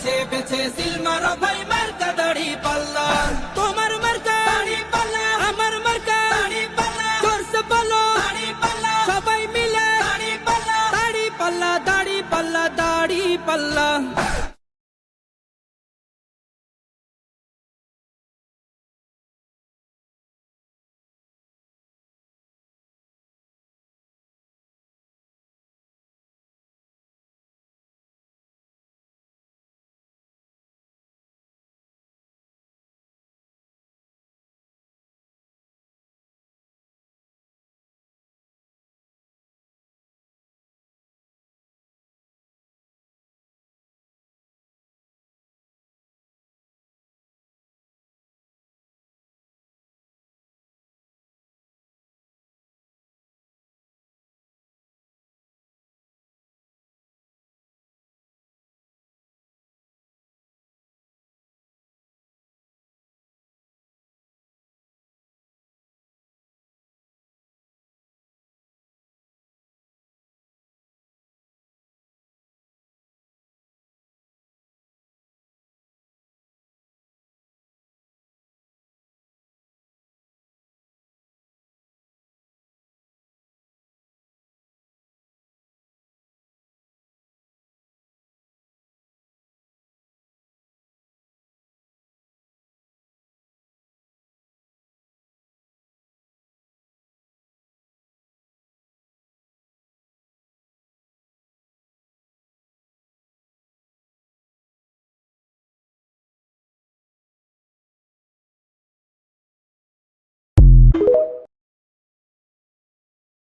বেছে বেছে সিলমারো ভাই মার্কা দাড়ি পাল্লা। তোমার মার্কা। দাড়ি পাল্লা। আমার মার্কা। দাড়ি পাল্লা। জোরসে বলো দাড়ি পাল্লা। সবাই মিলে। দাড়ি পাল্লা। দাড়ি পাল্লা দাড়ি পাল্লা দাড়ি পাল্লা।